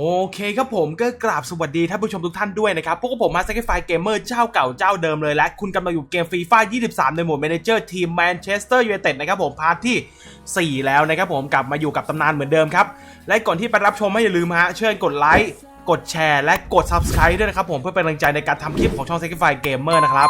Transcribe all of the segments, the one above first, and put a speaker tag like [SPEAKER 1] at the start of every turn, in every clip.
[SPEAKER 1] โอเคครับผมก็กราบสวัสดีท่านผู้ชมทุกท่านด้วยนะครับ พวกผมมาสเก็ตไฟเกมเมอร์เจ้าเก่าเจ้าเดิมเลยและคุณกำลังอยู่เกมฟรีฟ่า23 ในโหมดแมเนเจอร์ทีมแมนเชสเตอร์ยูไนเต็ดนะครับผมพาร์ทที่ 4 แล้วนะครับผมกลับมาอยู่กับตำนานเหมือนเดิมครับ และก่อนที่ไปรับชมไม่อย่าลืมฮะเชิญกดไลค์ กดแชร์และกด Subscribe ด้วยนะครับผมเพื่อเป็นกำลังใจในการทำคลิปของช่อง s a c r i f y Gamer นะครับ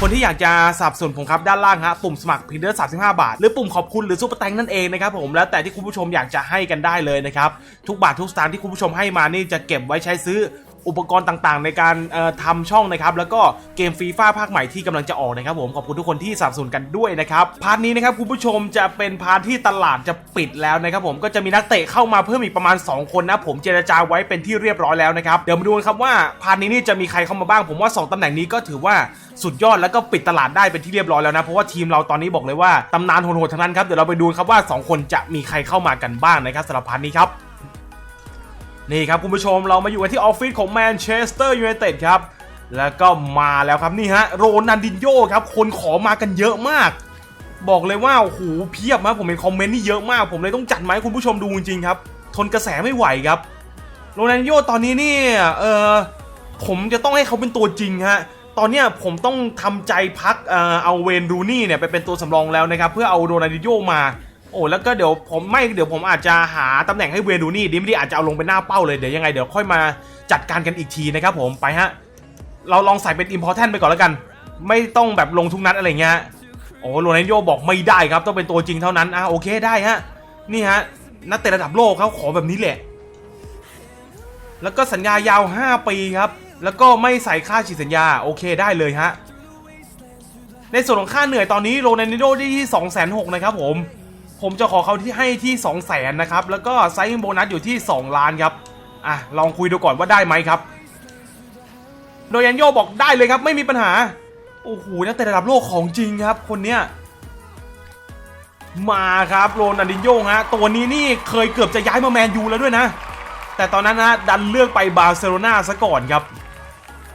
[SPEAKER 1] คนที่อยากจะสนับสนุนผมครับด้านล่างฮะปุ่มสมัครเพียงเดือน35บาท หรือปุ่มขอบคุณหรือซุปเปอร์แตงนั่นเองนะครับผมแล้วแต่ที่คุณผู้ชมอยากจะให้กันได้เลยนะครับทุกบาททุกสตางค์ที่คุณผู้ชมให้มานี่จะเก็บไว้ใช้ซื้อ อุปกรณ์ต่างๆ ในการเอ่อทำช่องนะครับแล้วก็เกมฟีฟ่าภาคใหม่ที่กำลังจะออกนะครับผมขอบคุณทุกคนที่สนับสนุนกันด้วยนะครับพาร์ทนี้นะครับคุณผู้ชมจะเป็นพาร์ทที่ตลาดจะปิดแล้วนะครับผมก็จะมีนักเตะเข้ามาเพิ่มอีกประมาณ 2 คนนะผมเจรจาไว้เป็นที่เรียบร้อยแล้วนะครับเดี๋ยวมาดูกันครับว่าพาร์ทนี้นี่จะมีใครเข้ามาบ้าง ผมว่า 2ตำแหน่งนี้ก็ถือว่าสุดยอดแล้วก็ปิดตลาดได้เป็นที่เรียบร้อยแล้วนะเพราะว่าทีมเราตอนนี้บอกเลยว่าตำนานโหดๆทั้งนั้นครับเดี๋ยวเราไปดูครับว่า 2 คนจะมีใครเข้ามากันบ้างนะครับสำหรับพาร์ทนี้ครับ นี่ครับคุณผู้ชมเรามาอยู่กันที่ออฟฟิศของแมนเชสเตอร์ยูไนเต็ดครับ แล้วก็มาแล้วครับนี่ฮะโรนันดินโยครับ คนขอมากันเยอะมาก บอกเลยว่าโอ้โหเพียบมากผมเห็นคอมเมนต์นี่เยอะมาก ผมเลยต้องจัดมาให้คุณผู้ชมดูจริงๆครับ ทนกระแสไม่ไหวครับ โรนันดินโยตอนนี้นี่เออผมจะต้องให้เขาเป็นตัวจริงฮะตอนเนี้ยผมต้องทำใจพักเออเอาเวนรูนี่เนี่ยไปเป็นตัวสำรองแล้วนะครับ เพื่อเอาโรนันดินโยมา โอ้แล้วก็เดี๋ยวผมไม่เดี๋ยวผมอาจจะหาตำแหน่งให้เวรูนี่ดิมดีอาจจะเอาลงเป็นหน้าเป้าเลยเดี๋ยวยังไงเดี๋ยวค่อยมาจัดการกันอีกทีนะครับผมไปฮะเราลองใส่เป็น important ไปก่อนแล้วกัน ไม่ต้องแบบลงทุกนัดอะไรเงี้ยโอ้โรนัลโยบอกไม่ได้ครับต้องเป็นตัวจริงเท่านั้นอะโอเคได้ฮะนี่ฮะนักเตะระดับโลกเขาขอแบบนี้แหละ แล้วก็สัญญายาว 5 ปีครับ แล้วก็ไม่ใส่ค่าฉีดสัญญาโอเคได้เลยฮะในส่วนของค่าเหนื่อยตอนนี้โรนัลโดได้ที่2 6 0 0 0นะครับผม ผมจะขอเขาที่ให้ที่ 2 0 0 0 0 0นะครับ แล้วก็ไซส์โบนัสอยู่ที่ 2 ล้านครับ อะ ลองคุยดูก่อนว่าได้ไหมครับ โดยยันโยบอกได้เลยครับ ไม่มีปัญหา โอ้โหนักเตะระดับโลกของจริงครับ คนเนี้ย มาครับโรนัลดินโยฮะ ตัวนี้นี่เคยเกือบจะย้ายมาแมนยูแล้วด้วยนะ แต่ตอนนั้นนะดันเลือกไปบาร์เซโลนาซะก่อนครับ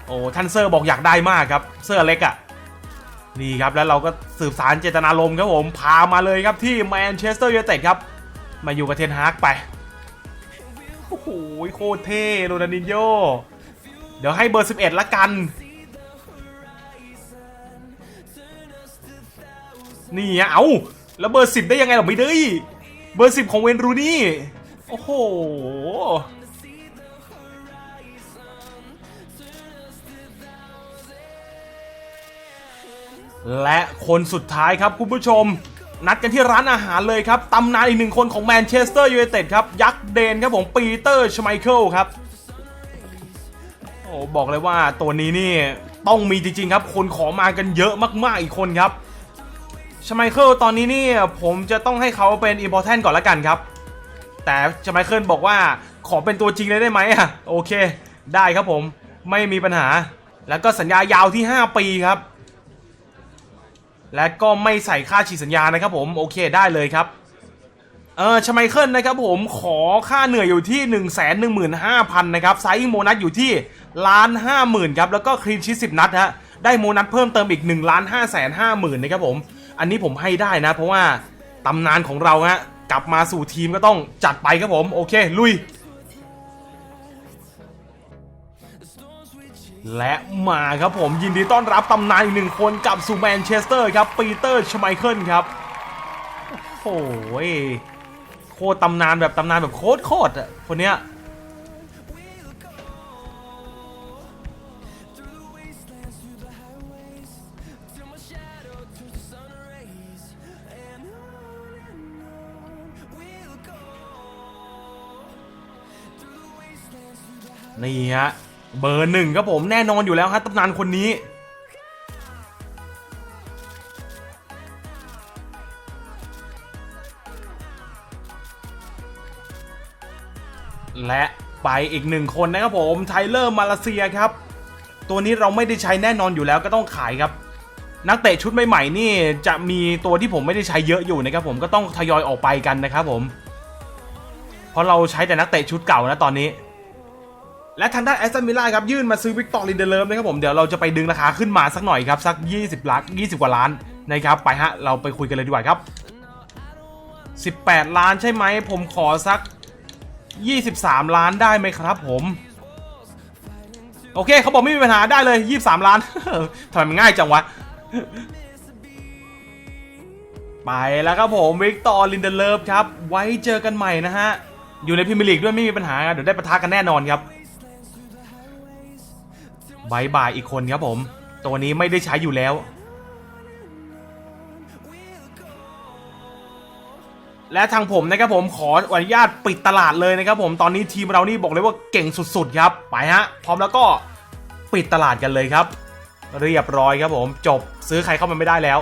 [SPEAKER 1] โอ้ท่านเซอร์บอกอยากได้มากครับ เซอร์เล็กอะ นี่ครับแล้วเราก็สืบสารเจตนารมณ์ครับผมพามาเลยครับที่แมนเชสเตอร์ยูไนเต็ดครับ มาอยู่กับเทนฮากไปโอ้โหโคตรเท่โรนัลดินโยเดี๋ยวให้เบอร์ 11 ละกัน นี่เอาแล้วเบอร์ 10 ได้ยังไงหรอไม่ได้เบอร์ 10 ของเวนรูนี่ โอ้โห และคนสุดท้ายครับคุณผู้ชม นัดกันที่ร้านอาหารเลยครับตำนานอีกหนึ่งคนของแมนเชสเตอร์ยูไนเต็ดครับ ยักษ์เดนครับผมปีเตอร์ชไมเคิลครับโอ้บอกเลยว่าตัวนี้นี่ต้องมีจริงๆครับ คนขอมากันเยอะมากๆอีกคนครับชไมเคิลตอนนี้นี่ผมจะต้องให้เขาเป็นอิ p พอร์แทนก่อนละกันครับ แต่ชไมเคิลบอกว่าขอเป็นตัวจริงเลยได้ไหมอะโอเค ได้ครับผมไม่มีปัญหา แล้วก็สัญญายาวที่ 5 ปีครับ และก็ไม่ใส่ค่าฉีดสัญญานะครับผมโอเคได้เลยครับเออชไมเคิลนะครับผมขอค่าเหนื่อยอยู่ที่ 1 1 5 0 0 0นะครับไซส์โมนัสอยู่ที่ล้านห้าหมื่นครับแล้วก็คลีนชิสิบนัดฮะได้โมนัสเพิ่มเติมอีก1ล้านห้าแสนห้าหมื่นนะครับผมอันนี้ผมให้ได้นะ เพราะว่าตำนานของเราฮะกลับมาสู่ทีมก็ต้องจัดไปครับผมโอเคลุย และมาครับผมยินดีต้อนรับตำนานอีกหนึ่งคนกับสู่แมนเชสเตอร์ครับปีเตอร์ชไมเคิลครับโอ้ยโคตรตำนานแบบตำนานแบบโคตรโคตรอะคนเนี้ยนี่ฮะ เบอร์หนึ่งครับผมแน่นอนอยู่แล้วฮะตำนานคนนี้ และไปอีกหนึ่งคนนะครับผมไทเลอร์มาเลเซียครับ ตัวนี้เราไม่ได้ใช้แน่นอนอยู่แล้วก็ต้องขายครับ นักเตะชุดใหม่ๆนี่จะมีตัวที่ผมไม่ได้ใช้เยอะอยู่นะครับผมก็ต้องทยอยออกไปกันนะครับผม เพราะเราใช้แต่นักเตะชุดเก่านะตอนนี้ และทางด้านแอสตันมิลล่าครับยื่นมาซื้อวิกตอร์ลินเดเลิฟนะครับผมเดี๋ยวเราจะไปดึงราคาขึ้นมาสักหน่อยครับสัก 20ล้าน20 กว่าล้านนะครับไปฮะเราไปคุยกันเลยดีกว่าครับ 18 ล้านใช่ไหมผมขอสัก 23 ล้านได้ไหมครับผมโอเคเขาบอกไม่มีปัญหาได้เลย 23 ล้านทำไมมันง่ายจังวะ ไปแล้วครับผมวิกตอร์ลินเดเลิฟครับ ไว้เจอกันใหม่นะฮะ อยู่ในพรีเมียร์ลีกด้วยไม่มีปัญหาเดี๋ยวได้ประทะกันแน่นอนครับ บายบายอีกคนครับผม ตัวนี้ไม่ได้ใช้อยู่แล้ว และทางผมนะครับผมขออนุญาตปิดตลาดเลยนะครับผมตอนนี้ทีมเรานี่บอกเลยว่าเก่งสุดๆครับ ไปฮะ พร้อมแล้วก็ปิดตลาดกันเลยครับ เรียบร้อยครับผม จบซื้อใครเข้ามาไม่ได้แล้ว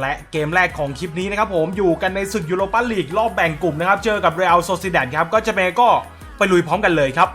[SPEAKER 1] และเกมแรกของคลิปนี้นะครับผมอยู่กันในศึกยูโรปาลีกรอบแบ่งกลุ่มนะครับ เจอกับเรอัลโซซิด a d ครับก็จะเป็นก็ไปลุยพร้อมกันเลยครับ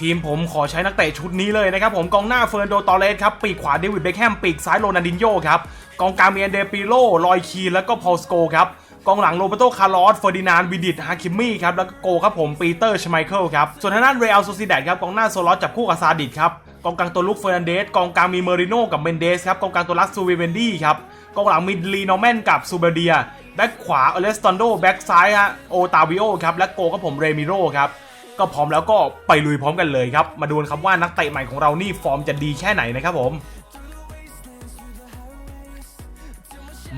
[SPEAKER 1] ทีมผมขอใช้นักเตะชุดนี้เลยนะครับผมกองหน้าเฟิร์นโดตอเลสครับปีกขวาเดวิดเบคแฮมปีกซ้ายโรนัลดินโญ่ครับกองกลางมีอันเดปิโลลอยคีแล้วก็พอลสโกครับกองหลังโรเบโตคาร์ลอสเฟอร์ดินานวิดิตฮาคิมมี่ครับแล้วก็โกครับผมปีเตอร์ชไมเคิลครับส่วนทางด้านเรอัลโซซิด a d ครับกองหน้าโซลอสจับคู่กับซาดิสครับกองกลางตัวลุกเฟอร์นันเดสกองกลางมีเมอริโน่กับเมนเดสครับกองกลางตัวลักซูเวเวนดี้ครับกองหลังมีลีนอร์แมนกับซูเบเดียแบ็คขวาอเลสตันโดแบ็คซ้ายฮะโอตาวิโอครับและโกครับผมเรมิโรครับ ก็พร้อมแล้วก็ไปลุยพร้อมกันเลยครับ มาดูกันครับว่านักเตะใหม่ของเรานี่ฟอร์มจะดีแค่ไหนนะครับผม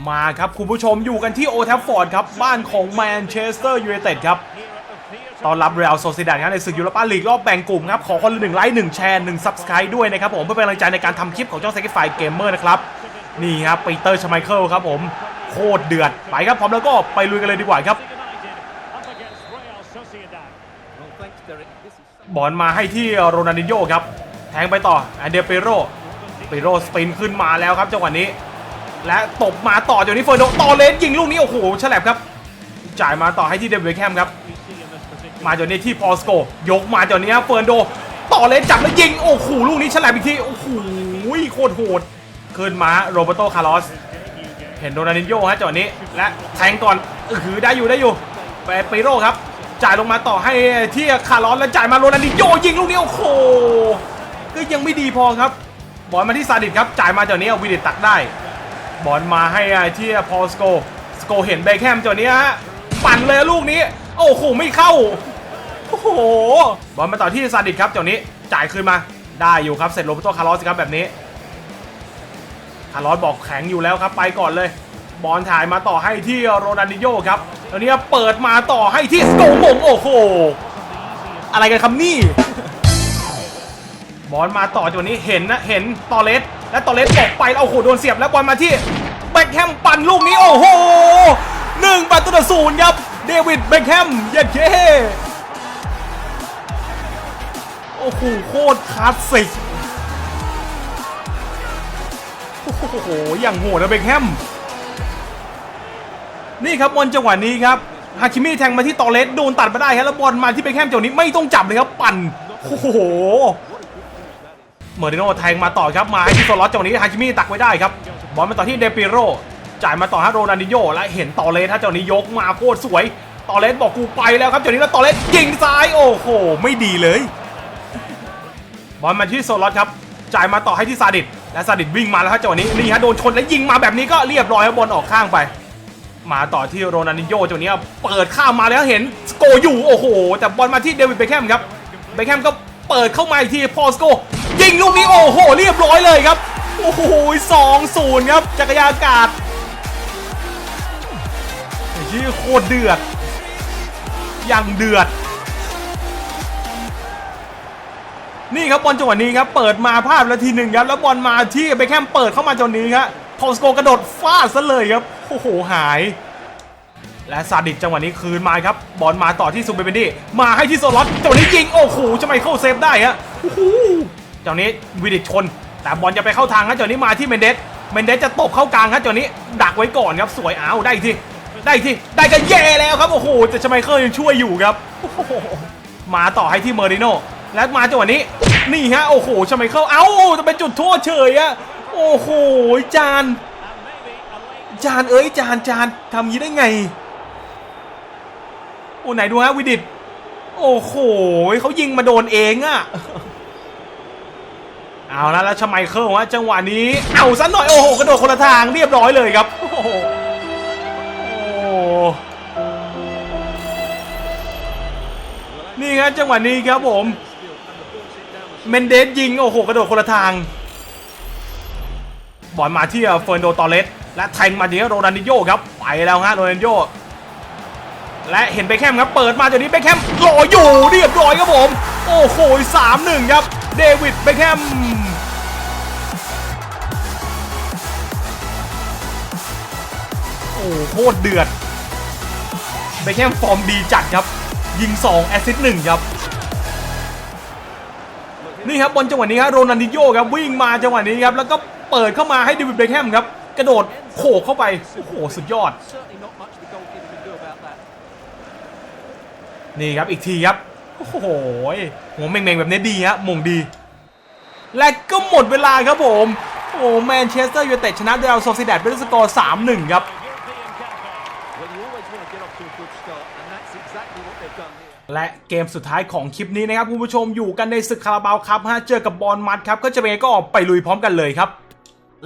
[SPEAKER 1] มาครับคุณผู้ชมอยู่กันที่โอทัฟฟอร์ดครับ บ้านของแมนเชสเตอร์ยูไนเต็ดครับตอนรับเรอัลโซซิดาดครับในศึกยูโรปาลีกรอบแบ่งกลุ่มครับ ขอคนละหนึ่งไลค์หนึ่งแชร์หนึ่งซับสไครต์ด้วยนะครับผม เพื่อเป็นกำลังใจในการทำคลิปของช่อง s ซ c ไฟเกมเมอร์นะครับ นี่ครับปีเตอร์ชไมเคิลครับผม โคตรเดือด ไปครับพร้อมแล้วก็ไปลุยกันเลยดีกว่าครับ บอลมาให้ที่โรนัลดินโญ่ครับ แทงไปต่อแอนเดเปโรเปโรสปินขึ้นมาแล้วครับจังหวะนี้ และตบมาต่อจากนี้เฟอร์โดต่อเลนยิงลูกนี้ โอ้โหฉลับครับ จ่ายมาต่อให้ที่เดวิดแคมครับมาจากนี้ที่พอสโก ยกมาจากนี้เฟิร์นโด ต่อเลนจับแล้วยิง โอ้โหลูกนี้ฉลับอีกที โอ้โหโคตรโหดขึ้นมาโรเบโตคาร์ลอสเห็นโรนัลดินโญ่ฮะจังหวะนี้ และแทงก่อนเออได้อยู่ได้อยู่ไปเปโรครับ จ่ายลงมาต่อให้ที่คาร์ลอสแล้วจ่ายมาโรนัลดิโญ่ยิงลูกนี้โอ้โหก็ยังไม่ดีพอครับ บอลมาที่ซาดิสครับจ่ายมาจากนี้วิดิตตักได้ บอลมาให้ที่พอลสโกสโกเห็นเบคแฮมจากนี้ฮะปั่นเลยลูกนี้ โอ้โหไม่เข้าโอ้โหบอลมาต่อที่ซาดิสครับจานี้จ่ายคืนมาได้อยู่ครับเสร็จโรเบโตคาร์ลอสครับแบบนี้คาร์ลอสบอกแข็งอยู่แล้วครับไปก่อนเลย บอลถ่ายมาต่อให้ที่โรนัลดิโญ่ครับ ตอนนี้เปิดมาต่อให้ที่สโกมงโอ้โห อะไรกันครับนี่ บอลมาต่อจากนี้เห็นนะ เห็นตอเลสและตอเลสบอกไปแล้วโอ้โหโดนเสียบแล้วบอลมาที่เบคแฮมปั่นลูกนี้โอ้โหหนึ่งประตูต่อศูนย์ครับเดวิดเบคแฮมเย้เย้โอ้โหโคตรคลาสสิกโอ้โหอย่างโหดนะเบคแฮม นี่ครับบอลจังหวะนี้ครับฮาคิมิแทงมาที่ตอเลสโดนตัดมาได้ครับแล้วบอลมาที่เบคแฮมจังหวะนี้ไม่ต้องจับเลยครับปั่นโอ้โหเมอร์ดิโนแทงมาต่อครับมาให้ที่โซลอสจังหวะนี้ฮาคิมิตักไว้ได้ครับบอลมาต่อที่เดปิโรจ่ายมาต่อให้โรนัลดิโยและเห็นตอเลสถ้าจังหวะนี้ยกมาโคตรสวยตอเลสบอกกูไปแล้วครับจังหวะนี้แล้วตอเลสยิงซ้ายโอ้โหไม่ดีเลย บอลมาที่โซลอสครับจ่ายมาต่อให้ที่ซาดิสและซาดิสวิ่งมาแล้วครับจังหวะนี้นี่ฮะโดนชนแล้วยิงมาแบบนี้ก็เรียบร้อยครับบอลออกข้างไป มาต่อที่โรนัลดิโยจังนี้เปิดข้ามมาแล้วเห็นสโกอยู่โอ้โห แต่บอลมาที่เดวิดเบคแฮมครับเบคแฮมก็เปิดเข้ามาอีกทีพอสโกยิงลูกนี้โอ้โห เรียบร้อยเลยครับโอ้โหสองศูนย์ครับจักรยานอากาศที่โคตรเดือดยังเดือด นี่ครับบอลจังหวะนี้ครับเปิดมาพลาดแล้วทีหนึ่งครับแล้วบอลมาที่เบคแฮมเปิดเข้ามาจนนี้ครับพอสโกกระโดดฟาดซะเลยครับ โอ้โหหาย และซาดิสจังหวะนี้คืนมาครับ บอลมาต่อที่ซูเปอร์เบนดี้มาให้ที่โซลอตจังหวะนี้ยิง โอ้โหจะไม่เข้าเซฟได้ฮะโอ้โหจังหวะนี้วิดิชนแต่บอลจะไปเข้าทางครับจังหวะนี้มาที่เมนเดสเมนเดสจะตบเข้ากลางครับจังหวะนี้ ดักไว้ก่อนครับสวยอ้าวได้อีกทีได้อีกทีได้ก็แย่แล้วครับโอ้โหแต่ชไมเคิลยังช่วยอยู่ครับมาต่อให้ที่เมอริโนและมาจังหวะนี้นี่ฮะโอ้โหชไมเคิลเอ้าจะเป็นจุดโทษเฉยอะโอ้โหจาน จานเอ้ยจานจานทำงี้ได้ไง โอ้ไหนดูฮะวิดิตโอ้โหเขายิงมาโดนเองอะเอาละแล้วชไมเคิลฮะจังหวะนี้เอาซะหน่อยโอ้โหกระโดดคนละทางเรียบร้อยเลยครับโอ้โหโอ้นี่ครับจังหวะนี้ครับผมเมนเดสยิงโอ้โหกระโดดคนละทางบอลมาที่เฟิร์นโดตอเลส และแทงมาที่โรนันดิโยครับไปแล้วฮะโรนันดิโยและเห็นเบคแฮมครับเปิดมาจากนี้เบคแฮมรออยู่เรียบร้อยครับผมโอ้โหสามหนึ่งครับเดวิดเบคแฮมโอ้โหโคตรเดือดเบคแฮมฟอร์มดีจัดครับ ยิง 2 แอสซิสต์1ครับ นี่ครับบอลจังหวะนี้ครับโรนันดิโยครับวิ่งมาจังหวะนี้ครับ แล้วก็เปิดเข้ามาให้เดวิดเบคแฮมครับ กระโดดโขกเข้าไป โอ้โห สุดยอด นี่ครับอีกทีครับ โอ้โหหัวเม่งๆ แบบนี้ดีฮะมงดี และก็หมดเวลาครับผม โอ้แมนเชสเตอร์ยูไนเต็ดชนะเดลโซซิแดดเป็นสกอร์ 3-1 ครับและเกมสุดท้ายของคลิปนี้นะครับคุณผู้ชมอยู่กันในศึกคาราบาวครับฮะเจอกับบอลมัดครับก็จะเป็นไงก็ออกไปลุยพร้อมกันเลยครับ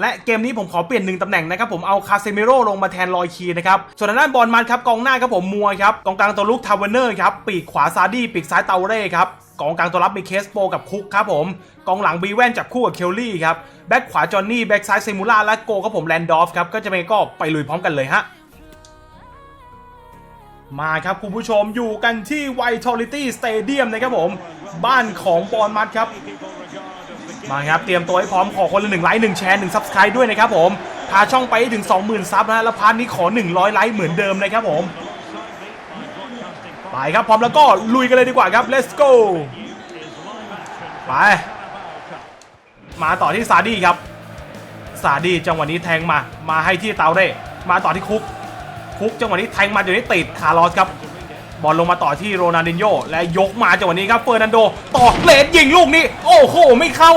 [SPEAKER 1] และเกมนี้ผมขอเปลี่ยนหนึ่งตำแหน่งนะครับผมเอาคาเซมิโร่ลงมาแทนลอยคีนะครับส่วนด้านบอลมันครับกองหน้าครับผมมัวครับกองกลางตัวลุกทาวเวเนอร์ครับปีกขวาซาดี้ปีกซ้ายเตาเร่ครับกองกลางตัวรับมีเคสโปกับคุกครับผมกองหลังบีแวนจับคู่กับเคลลี่ครับแบ็คขวาจอห์นนี่แบ็คซ้ายเซมูล่าและโกครับผมแลนดอฟครับก็จะเป็นก็ไปลุยพร้อมกันเลยฮะมาครับคุณผู้ชมอยู่กันที่ Vitality Stadium นะครับผม บ้านของบอลมัดครับ มาครับเตรียมตัวให้พร้อมขอคนละหนึ่งไลค์หนึ่งแชร์หนึ่งซับสไครต์ด้วยนะครับผมพาช่องไปให้ถึง 20,000 ซับนะฮะแล้วพาร์ทนี้ขอ 100 ไลค์เหมือนเดิมนะครับผมไปครับพร้อมแล้วก็ลุยกันเลยดีกว่าครับ let's go ไปมาต่อที่ซาดี้ครับซาดี้จังหวะนี้แทงมา มาให้ที่เตาเร่มาต่อที่คุก คุกจังหวะนี้แทงมาอยู่นี้ติดคาร์ลอสครับ บอลลงมาต่อที่โรนัลดินโญและยกมาจังหวะนี้ครับเฟอร์นันโดต่อเลสยิงลูกนี้ โอ้โห ไม่เข้า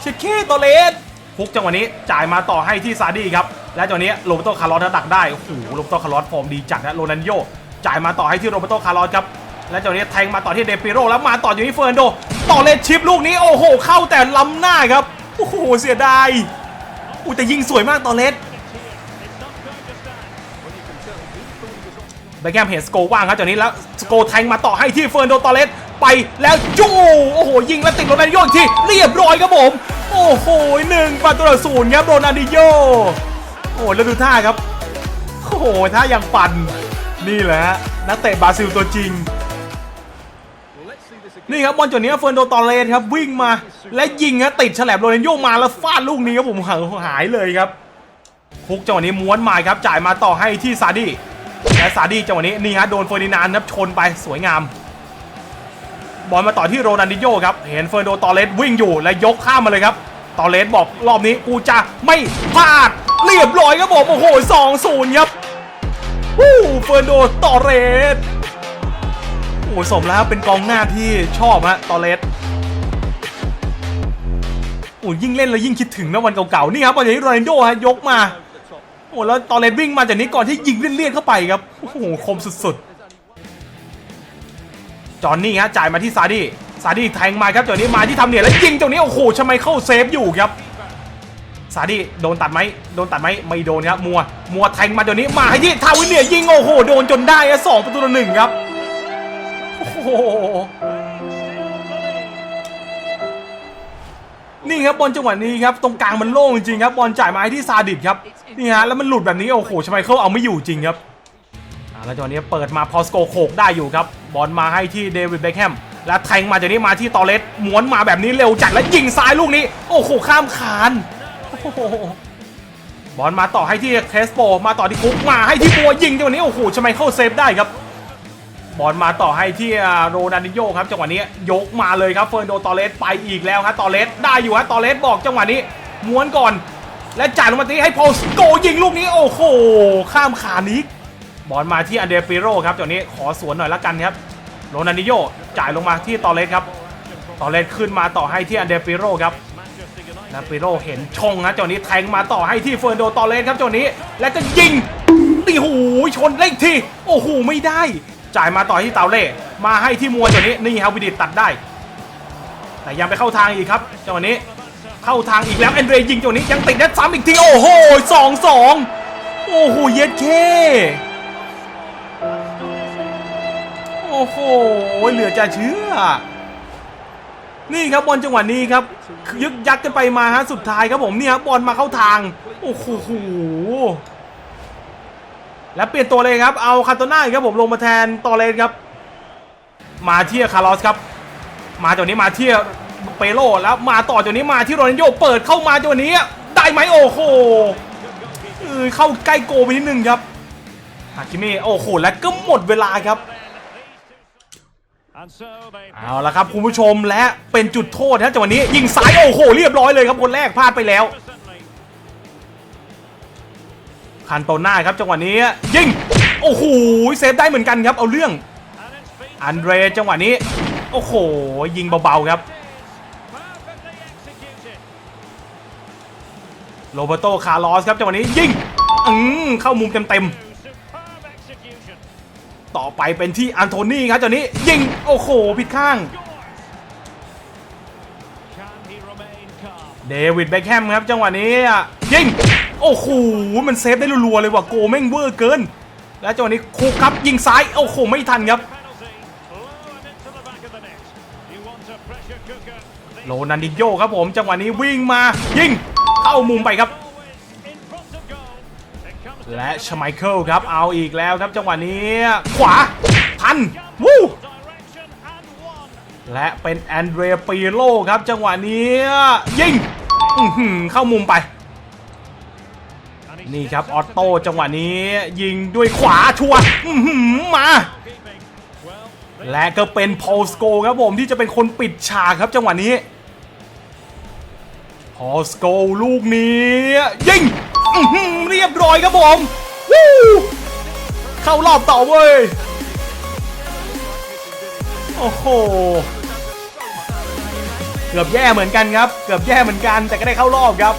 [SPEAKER 1] เชคเคต่อเลสคุกจังหวะนี้จ่ายมาต่อให้ที่ซาดี้ครับ และจังหวะนี้โรเบโตคาร์ลอสดักได้โอ้โหโรเบโตคาร์ลอสฟอร์มดีจัดนะโรนัลดินโญจ่ายมาต่อให้ที่โรเบโตคาร์ลอสครับและจังหวะนี้แทงมาต่อที่เดปิโรแล้วมาต่ออยู่ที่เฟอร์นันโด ต่อเลสชิปลูกนี้โอ้โห เข้าแต่ล้ำหน้าครับ โอ้โหเสียดายอุ้ยแต่ยิงสวยมากต่อเลส เบคแฮมเห็นสโกว่างครับจากนี้แล้วสโกแทงมาต่อให้ที่เฟิร์นโดตอเลสไปแล้วจู้โอ้โห ยิงแล้วติดโรนัลดิโยอีกทีเรียบร้อยครับผม โอ้โหหนึ่งประตูต่อศูนย์ครับโรนัลดิโยโอ้โหแล้วดูท่าครับ โอ้โหท่าย่างปั่นนี่แหละนักเตะบราซิลตัวจริง นี่ครับบอลจุดนี้เฟิร์นโดตอเลสครับวิ่งมาและยิงฮะติดฉลบโรนัลดิโยมาแล้วฟาดลูกนี้ครับผมหายเลยครับคุกจังหวะนี้ม้วนมาครับจ่ายมาต่อให้ที่ซาดี้ และซาดีจังหวะนี้นี่ฮะโดนเฟอร์ดินานด์ครับชนไปสวยงาม บอลมาต่อที่โรนัลดิโยครับ เห็นเฟอร์โดตอเลสวิ่งอยู่และยกข้ามมาเลยครับ ตอเลสบอกรอบนี้กูจะไม่พลาด เรียบร้อยครับผมโอ้โหสองศูนย์ครับวู้เฟอร์โดตอเลสโอ้สมแล้วเป็นกองหน้าที่ชอบฮะตอเลสโอ้ยิ่งเล่นแล้วยิ่งคิดถึงนะวันเก่าๆนี่ครับบอลอย่างนี้โรนัลโดฮะยกมา โอ้แล้วตอนเลนวิ่งมาจากนี้ก่อนที่ยิงเลี่ยนๆเข้าไปครับโอ้โหคมสุดๆจอห์นนี่ฮะจ่ายมาที่ซาดี้ซาดี้แทงมาครับจากนี้มาที่ทำเนี่ยแล้วยิงตรงนี้โอ้โหทำไมเข้าเซฟอยู่ครับซาดี้โดนตัดไหมโดนตัดไหมไม่โดนครับมัวมัวแทงมาจากนี้มาให้ที่ทาวินเนี่ยยิงโอ้โหโดนจนได้อะสองประตูต่อหนึ่งครับโอ้โห นี่ครับบอลจังหวะนี้ครับตรงกลางมันโล่งจริงครับบอลจ่ายมาที่ซาดิสครับนี่ฮะแล้วมันหลุดแบบนี้โอ้โหชไมเคิลเอาไม่อยู่จริงครับแล้วจังหวะนี้เปิดมาพอสโกโขกได้อยู่ครับบอลมาให้ที่เดวิดเบคแฮมและแทงมาจากนี้มาที่ตอเลสม้วนมาแบบนี้เร็วจัดและยิงซ้ายลูกนี้ โอ้โหข้ามคานบอลมาต่อให้ที่เคสโปมาต่อที่คุกมาให้ที่บัวยิงจังหวะนี้โอ้โหชไมเคิลเซฟได้ครับ บอลมาต่อให้ที่โรนัลดิโยครับจังหวะนี้ยกมาเลยครับเฟิร์นโดตอเลสไปอีกแล้วครับตอเลสได้อยู่ฮะตอเลสบอกจังหวะนี้ม้วนก่อน และจ่ายลงมาที่ให้พอสโกยิงลูกนี้โอ้โหข้ามขานิกบอลมาที่อันเดรปิโรครับจังหวะนี้ขอสวนหน่อยละกันครับโรนัลดิโยจ่ายลงมาที่ตอเลสครับตอเลสขึ้นมาต่อให้ที่อันเดรปิโรครับและปิโรเห็นช่องนะจังหวะนี้แทงมาต่อให้ที่เฟิร์นโดตอเลสครับจังหวะนี้ และจะยิงตีหูชนเล่งทีโอ้โหไม่ได้ จ่ายมาต่อที่เตาเล่ มาให้ที่มัวจัวนี้นี่ครับวิดิตตัดได้ แต่ยังไปเข้าทางอีกครับจังหวะนี้เข้าทางอีกแล้วแอนเดรยิงจังหวะนี้ยังติดนัดซ้ำอีกทีโอ้โหสองสองโอ้โหเย็ดเคโอ้โหเหลือจะเชื่อ นี่ครับบอลจังหวะนี้ครับ ยึกยักกันไปมาฮะสุดท้ายครับผมนี่ครับบอลมาเข้าทาง โอ้โห แล้วเปลี่ยนตัวเลยครับ เอาคาโตน่าครับผมลงมาแทนตอเลนครับ มาเที่คาร์ลอสครับ มาจากนี้มาเที่เปโลแล้วมาต่อจากนี้มาที่โรนัลโยเปิดเข้ามาจากนี้ ได้ไหมโอ้โหเออเข้าใกล้โกไปนิดนึงครับฮาคิเมะโอ้โหแล้วก็หมดเวลาครับเอาละครับคุณผู้ชมและเป็นจุดโทษนะจังหวะนี้ยิงซ้ายโอ้โหเรียบร้อยเลยครับคนแรกพลาดไปแล้ว คันโตน่าครับจังหวะนี้ยิงโอ้โหเซฟได้เหมือนกันครับเอาเรื่องอันเดรจังหวะนี้โอ้โหยิงเบาๆครับโรเบโตคาร์ลอสครับจังหวะนี้ยิงอืมเข้ามุมเต็มๆต่อไปเป็นที่อันโทนี่ครับจังหวะนี้ยิงโอ้โหผิดข้างเดวิดเบคแฮมครับจังหวะนี้ยิง โอ้โหมันเซฟได้รัวๆเลยว่ะโกแม่งเวอร์เกิน แล้วจังหวะนี้คุกครับยิงซ้ายโอ้โหไม่ทันครับโรนันดิโยครับผมจังหวะนี้วิ่งมายิงเข้ามุมไปครับ และชไมเคิลครับเอาอีกแล้วครับจังหวะนี้ขวาทันวู้และเป็นแอนเดรียปีโลครับจังหวะนี้ยิงเข้ามุมไป นี่ครับ ออโต้จังหวะนี้ยิงด้วยขวาชัวร์มา และก็เป็นพอลสโกครับผมที่จะเป็นคนปิดฉากครับจังหวะนี้พอลสโกลูกนี้ ยิงเรียบร้อยครับผมวู้เข้ารอบต่อเว้ย โอ้โห เกือบแย่เหมือนกันครับ เกือบแย่เหมือนกันแต่ก็ได้เข้ารอบครับ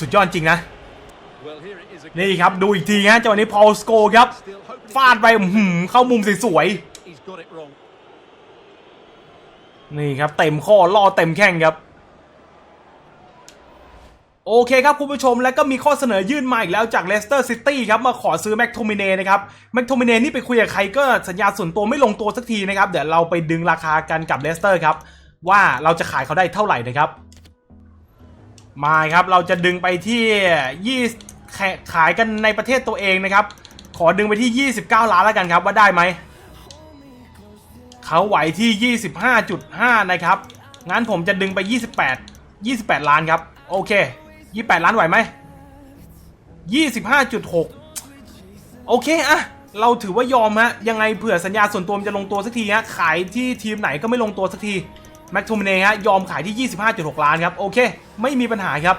[SPEAKER 1] สุดยอดจริงนะนี่ครับดูอีกทีฮะจังหวะนี้พอลสโกครับฟาดไปหืมเข้ามุมสวยๆนี่ครับเต็มข้อล่อเต็มแข้งครับ โอเคครับคุณผู้ชมแล้วก็มีข้อเสนอยื่นมาอีกแล้วจากเลสเตอร์ซิตี้ครับมาขอซื้อแม็กโทมิเน่นะครับแม็กโทมิเน่นี่ไปคุยกับใครก็สัญญาส่วนตัวไม่ลงตัวสักทีนะครับ เดี๋ยวเราไปดึงราคากันกับเลสเตอร์ครับว่าเราจะขายเขาได้เท่าไหร่นะครับ มาครับเราจะดึงไปที่ยี่ขขายกันในประเทศตัวเองนะครับ ขอดึงไปที่ 29 ล้านแล้วกันครับว่าได้ไหมเขาไหวที่ 25.5 นะครับ งั้นผมจะดึงไป 28 28 ล้านครับ โอเค 28 ล้านไหวไหม 25.6 โอเคอะเราถือว่ายอมฮะ ยังไงเผื่อสัญญาส่วนตัวมันจะลงตัวสักทีฮะ ขายที่ทีมไหนก็ไม่ลงตัวสักที แม็กโทมิเน่ฮะยอมขายที่ 25.6 ล้านครับโอเค ไม่มีปัญหาครับ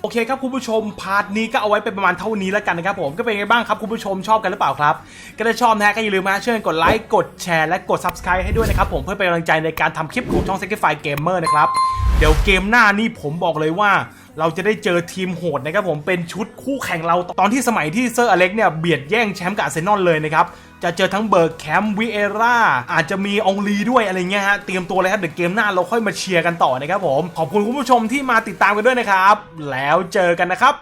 [SPEAKER 1] โอเคครับคุณผู้ชมพาร์ทนี้ก็เอาไว้เป็นประมาณเท่านี้แล้วกันนะครับผมก็เป็นไงบ้างครับคุณผู้ชมชอบกันหรือเปล่าครับ ก็ถ้าชอบนะฮะก็อย่าลืมนะช่วยกดไลค์กดแชร์และกด Subscribe ให้ด้วยนะครับผมเพื่อเป็นกำลังใจในการทำคลิปของช่อง Sacrifice Gamer นะครับเดี๋ยวเกมหน้านี่ผมบอกเลยว่า เราจะได้เจอทีมโหดนะครับผมเป็นชุดคู่แข่งเราตอนที่สมัยที่เซอร์อเล็กเนี่ยเบียดแย่งแชมป์กับอาร์เซนอลเลยนะครับจะเจอทั้งเบิร์กแคมป์วิเอร่าอาจจะมีองลีด้วยอะไรเงี้ยฮะเตรียมตัวเลยครับเดี๋ยวเกมหน้าเราค่อยมาเชียร์กันต่อนะครับผมขอบคุณคุณผู้ชมที่มาติดตามกันด้วยนะครับ แล้วเจอกันนะครับ